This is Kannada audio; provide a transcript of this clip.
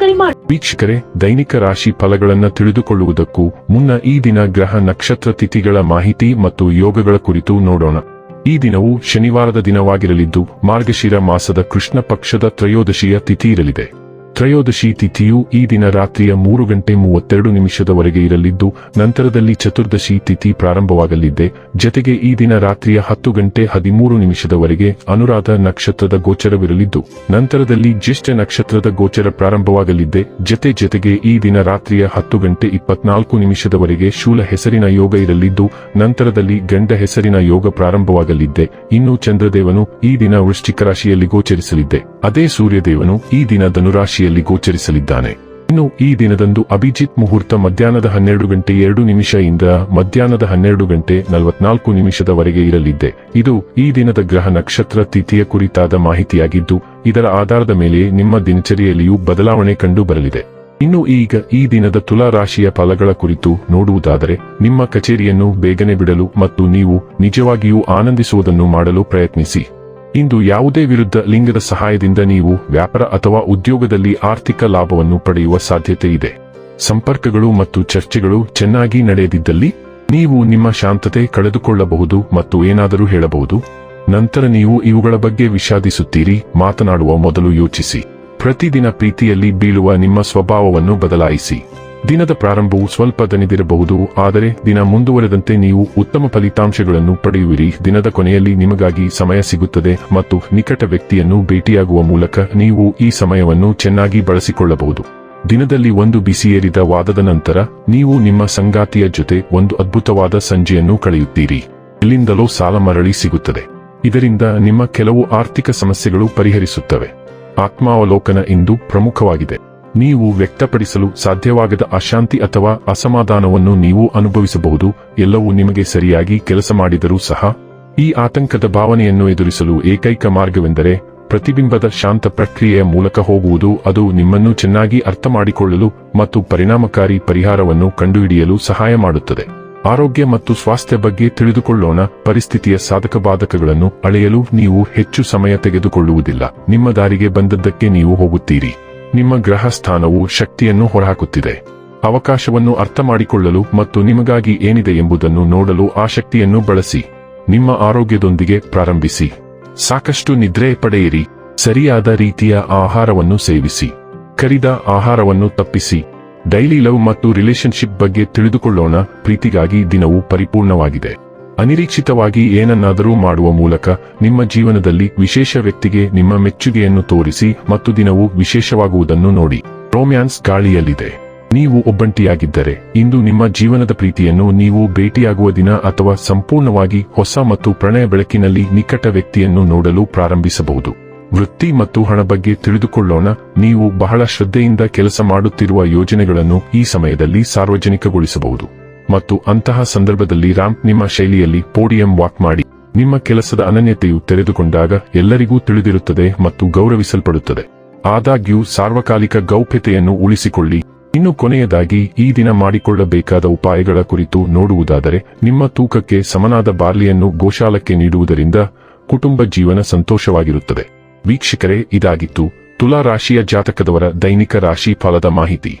ಕರೆ ವೀಕ್ಷಕರೇ, ದೈನಿಕ ರಾಶಿ ಫಲಗಳನ್ನು ತಿಳಿದುಕೊಳ್ಳುವುದಕ್ಕೂ ಮುನ್ನ ಈ ದಿನ ಗ್ರಹ ನಕ್ಷತ್ರ ತಿಥಿಗಳ ಮಾಹಿತಿ ಮತ್ತು ಯೋಗಗಳ ಕುರಿತು ನೋಡೋಣ. ಈ ದಿನವು ಶನಿವಾರದ ದಿನವಾಗಿರಲಿದ್ದು, ಮಾರ್ಗಶಿರ ಮಾಸದ ಕೃಷ್ಣ ಪಕ್ಷದ ತ್ರಯೋದಶಿಯ ತಿಥಿ ಇರಲಿದೆ. ತ್ರಯೋದಶಿ ತಿಥಿಯು ಈ ದಿನ ರಾತ್ರಿಯ ಮೂರು ಗಂಟೆ ಮೂವತ್ತೆರಡು ನಿಮಿಷದವರೆಗೆ ಇರಲಿದ್ದು, ನಂತರದಲ್ಲಿ ಚತುರ್ದಶಿ ತಿಥಿ ಪ್ರಾರಂಭವಾಗಲಿದೆ. ಜತೆಗೆ ಈ ದಿನ ರಾತ್ರಿಯ ಹತ್ತು ಗಂಟೆ ಹದಿಮೂರು ನಿಮಿಷದವರೆಗೆ ಅನುರಾಧ ನಕ್ಷತ್ರದ ಗೋಚರವಿರಲಿದ್ದು, ನಂತರದಲ್ಲಿ ಜ್ಯೇಷ್ಠ ನಕ್ಷತ್ರದ ಗೋಚರ ಪ್ರಾರಂಭವಾಗಲಿದೆ. ಜತೆ ಜತೆಗೆ ಈ ದಿನ ರಾತ್ರಿಯ ಹತ್ತು ಗಂಟೆ ಇಪ್ಪತ್ನಾಲ್ಕು ನಿಮಿಷದವರೆಗೆ ಶೂಲ ಹೆಸರಿನ ಯೋಗ ಇರಲಿದ್ದು, ನಂತರದಲ್ಲಿ ಗಂಡ ಹೆಸರಿನ ಯೋಗ ಪ್ರಾರಂಭವಾಗಲಿದೆ. ಇನ್ನು ಚಂದ್ರದೇವನು ಈ ದಿನ ವೃಶ್ಚಿಕ ರಾಶಿಯಲ್ಲಿ ಗೋಚರಿಸಲಿದೆ. ಅದೇ ಸೂರ್ಯದೇವನು ಈ ದಿನ ಧನುರಾಶಿಯಲ್ಲಿ ಗೋಚರಿಸಲಿದ್ದಾನೆ. ಇನ್ನು ಈ ದಿನದಂದು ಅಭಿಜಿತ್ ಮುಹೂರ್ತ ಮಧ್ಯಾಹ್ನದ ಹನ್ನೆರಡು ಗಂಟೆ ಎರಡು ನಿಮಿಷ ಇಂದ ಮಧ್ಯಾಹ್ನದ ಹನ್ನೆರಡು ಗಂಟೆ ನಲವತ್ನಾಲ್ಕು ನಿಮಿಷದವರೆಗೆ ಇರಲಿದೆ ಇದು ಈ ದಿನದ ಗ್ರಹ ನಕ್ಷತ್ರ ತಿಥಿಯ ಕುರಿತಾದ ಮಾಹಿತಿಯಾಗಿದ್ದು, ಇದರ ಆಧಾರದ ಮೇಲೆ ನಿಮ್ಮ ದಿನಚರಿಯಲ್ಲಿಯೂ ಬದಲಾವಣೆ ಕಂಡು ಬರಲಿದೆ. ಇನ್ನು ಈಗ ಈ ದಿನದ ತುಲಾ ರಾಶಿಯ ಫಲಗಳ ಕುರಿತು ನೋಡುವುದಾದರೆ, ನಿಮ್ಮ ಕಚೇರಿಯನ್ನು ಬೇಗನೆ ಬಿಡಲು ಮತ್ತು ನೀವು ನಿಜವಾಗಿಯೂ ಆನಂದಿಸುವುದನ್ನು ಮಾಡಲು ಪ್ರಯತ್ನಿಸಿ. ಇಂದು ಯಾವುದೇ ವಿರುದ್ಧ ಲಿಂಗದ ಸಹಾಯದಿಂದ ನೀವು ವ್ಯಾಪಾರ ಅಥವಾ ಉದ್ಯೋಗದಲ್ಲಿ ಆರ್ಥಿಕ ಲಾಭವನ್ನು ಪಡೆಯುವ ಸಾಧ್ಯತೆ ಇದೆ. ಸಂಪರ್ಕಗಳು ಮತ್ತು ಚರ್ಚೆಗಳು ಚೆನ್ನಾಗಿ ನಡೆಯದಿದ್ದಲ್ಲಿ ನೀವು ನಿಮ್ಮ ಶಾಂತತೆ ಕಳೆದುಕೊಳ್ಳಬಹುದು ಮತ್ತು ಏನಾದರೂ ಹೇಳಬಹುದು. ನಂತರ ನೀವು ಇವುಗಳ ಬಗ್ಗೆ ವಿಷಾದಿಸುತ್ತೀರಿ. ಮಾತನಾಡುವ ಮೊದಲು ಯೋಚಿಸಿ. ಪ್ರತಿದಿನ ಪ್ರೀತಿಯಲ್ಲಿ ಬೀಳುವ ನಿಮ್ಮ ಸ್ವಭಾವವನ್ನು ಬದಲಾಯಿಸಿ. ದಿನದ ಪ್ರಾರಂಭವು ಸ್ವಲ್ಪ ದಣಿದಿರಬಹುದು, ಆದರೆ ದಿನ ಮುಂದುವರೆದಂತೆ ನೀವು ಉತ್ತಮ ಫಲಿತಾಂಶಗಳನ್ನು ಪಡೆಯುವಿರಿ. ದಿನದ ಕೊನೆಯಲ್ಲಿ ನಿಮಗಾಗಿ ಸಮಯ ಸಿಗುತ್ತದೆ ಮತ್ತು ನಿಕಟ ವ್ಯಕ್ತಿಯನ್ನು ಭೇಟಿಯಾಗುವ ಮೂಲಕ ನೀವು ಈ ಸಮಯವನ್ನು ಚೆನ್ನಾಗಿ ಬಳಸಿಕೊಳ್ಳಬಹುದು. ದಿನದಲ್ಲಿ ಒಂದು ಬಿಸಿಯೇರಿದ ವಾದದ ನಂತರ ನೀವು ನಿಮ್ಮ ಸಂಗಾತಿಯ ಜೊತೆ ಒಂದು ಅದ್ಭುತವಾದ ಸಂಜೆಯನ್ನು ಕಳೆಯುತ್ತೀರಿ. ಇಲ್ಲಿಂದಲೂ ಸಾಲ ಮರಳಿ ಸಿಗುತ್ತದೆ. ಇದರಿಂದ ನಿಮ್ಮ ಕೆಲವು ಆರ್ಥಿಕ ಸಮಸ್ಯೆಗಳು ಪರಿಹರಿಸುತ್ತವೆ. ಆತ್ಮಾವಲೋಕನ ಇಂದು ಪ್ರಮುಖವಾಗಿದೆ. ನೀವು ವ್ಯಕ್ತಪಡಿಸಲು ಸಾಧ್ಯವಾಗದ ಅಶಾಂತಿ ಅಥವಾ ಅಸಮಾಧಾನವನ್ನು ನೀವು ಅನುಭವಿಸಬಹುದು, ಎಲ್ಲವೂ ನಿಮಗೆ ಸರಿಯಾಗಿ ಕೆಲಸ ಮಾಡಿದರೂ ಸಹ. ಈ ಆತಂಕದ ಭಾವನೆಯನ್ನು ಎದುರಿಸಲು ಏಕೈಕ ಮಾರ್ಗವೆಂದರೆ ಪ್ರತಿಬಿಂಬದ ಶಾಂತ ಪ್ರಕ್ರಿಯೆಯ ಮೂಲಕ ಹೋಗುವುದು. ಅದು ನಿಮ್ಮನ್ನು ಚೆನ್ನಾಗಿ ಅರ್ಥ ಮಾಡಿಕೊಳ್ಳಲು ಮತ್ತು ಪರಿಣಾಮಕಾರಿ ಪರಿಹಾರವನ್ನು ಕಂಡುಹಿಡಿಯಲು ಸಹಾಯ ಮಾಡುತ್ತದೆ. ಆರೋಗ್ಯ ಮತ್ತು ಸ್ವಾಸ್ಥ್ಯ ಬಗ್ಗೆ ತಿಳಿದುಕೊಳ್ಳೋಣ. ಪರಿಸ್ಥಿತಿಯ ಸಾಧಕ ಬಾಧಕಗಳನ್ನು ಅಳೆಯಲು ನೀವು ಹೆಚ್ಚು ಸಮಯ ತೆಗೆದುಕೊಳ್ಳುವುದಿಲ್ಲ. ನಿಮ್ಮ ದಾರಿಗೆ ಬಂದದ್ದಕ್ಕೆ ನೀವು ಹೋಗುತ್ತೀರಿ. ನಿಮ್ಮ ಗ್ರಹ ಸ್ಥಾನವು ಶಕ್ತಿಯನ್ನು ಹೊರಹಾಕುತ್ತಿದೆ. ಅವಕಾಶವನ್ನು ಅರ್ಥ ಮಾಡಿಕೊಳ್ಳಲು ಮತ್ತು ನಿಮಗಾಗಿ ಏನಿದೆ ಎಂಬುದನ್ನು ನೋಡಲು ಆ ಶಕ್ತಿಯನ್ನು ಬಳಸಿ. ನಿಮ್ಮ ಆರೋಗ್ಯದೊಂದಿಗೆ ಪ್ರಾರಂಭಿಸಿ. ಸಾಕಷ್ಟು ನಿದ್ರೆ ಪಡೆಯಿರಿ. ಸರಿಯಾದ ರೀತಿಯ ಆಹಾರವನ್ನು ಸೇವಿಸಿ. ಕರಿದ ಆಹಾರವನ್ನು ತಪ್ಪಿಸಿ. ಡೈಲಿ ಲವ್ ಮತ್ತು ರಿಲೇಶನ್ಶಿಪ್ ಬಗ್ಗೆ ತಿಳಿದುಕೊಳ್ಳೋಣ. ಪ್ರೀತಿಗಾಗಿ ದಿನವು ಪರಿಪೂರ್ಣವಾಗಿದೆ. ಅನಿರೀಕ್ಷಿತವಾಗಿ ಏನನ್ನಾದರೂ ಮಾಡುವ ಮೂಲಕ ನಿಮ್ಮ ಜೀವನದಲ್ಲಿ ವಿಶೇಷ ವ್ಯಕ್ತಿಗೆ ನಿಮ್ಮ ಮೆಚ್ಚುಗೆಯನ್ನು ತೋರಿಸಿ ಮತ್ತು ದಿನವು ವಿಶೇಷವಾಗುವುದನ್ನು ನೋಡಿ. ರೋಮ್ಯಾನ್ಸ್ ಗಾಳಿಯಲ್ಲಿದೆ. ನೀವು ಒಬ್ಬಂಟಿಯಾಗಿದ್ದರೆ, ಇಂದು ನಿಮ್ಮ ಜೀವನದ ಪ್ರೀತಿಯನ್ನು ನೀವು ಭೇಟಿಯಾಗುವ ದಿನ ಅಥವಾ ಸಂಪೂರ್ಣವಾಗಿ ಹೊಸ ಮತ್ತು ಪ್ರಣಯ ಬೆಳಕಿನಲ್ಲಿ ನಿಕಟ ವ್ಯಕ್ತಿಯನ್ನು ನೋಡಲು ಪ್ರಾರಂಭಿಸಬಹುದು. ವೃತ್ತಿ ಮತ್ತು ಹಣ ಬಗ್ಗೆ ತಿಳಿದುಕೊಳ್ಳೋಣ. ನೀವು ಬಹಳ ಶ್ರದ್ಧೆಯಿಂದ ಕೆಲಸ ಮಾಡುತ್ತಿರುವ ಯೋಜನೆಗಳನ್ನು ಈ ಸಮಯದಲ್ಲಿ ಸಾರ್ವಜನಿಕಗೊಳಿಸಬಹುದು. ಮತ್ತು ಅಂತಹ ಸಂದರ್ಭದಲ್ಲಿ ರಾಂಪ್ ನಿಮ್ಮ ಶೈಲಿಯಲ್ಲಿ ಪೋಡಿಯಂ ವಾಕ್ ಮಾಡಿ. ನಿಮ್ಮ ಕೆಲಸದ ಅನನ್ಯತೆಯು ತೆರೆದುಕೊಂಡಾಗ ಎಲ್ಲರಿಗೂ ತಿಳಿದಿರುತ್ತದೆ ಮತ್ತು ಗೌರವಿಸಲ್ಪಡುತ್ತದೆ. ಆದಾಗ್ಯೂ ಸಾರ್ವಕಾಲಿಕ ಗೌಪ್ಯತೆಯನ್ನು ಉಳಿಸಿಕೊಳ್ಳಿ. ಇನ್ನು ಕೊನೆಯದಾಗಿ ಈ ದಿನ ಮಾಡಿಕೊಳ್ಳಬೇಕಾದ ಉಪಾಯಗಳ ಕುರಿತು ನೋಡುವುದಾದರೆ, ನಿಮ್ಮ ತೂಕಕ್ಕೆ ಸಮನಾದ ಬಾರ್ಲಿಯನ್ನು ಗೋಶಾಲಕ್ಕೆ ನೀಡುವುದರಿಂದ ಕುಟುಂಬ ಜೀವನ ಸಂತೋಷವಾಗಿರುತ್ತದೆ. ವೀಕ್ಷಕರೇ, ಇದಾಗಿತ್ತು ತುಲಾ ರಾಶಿಯ ಜಾತಕದವರ ದೈನಿಕ ರಾಶಿ ಫಲದ ಮಾಹಿತಿ.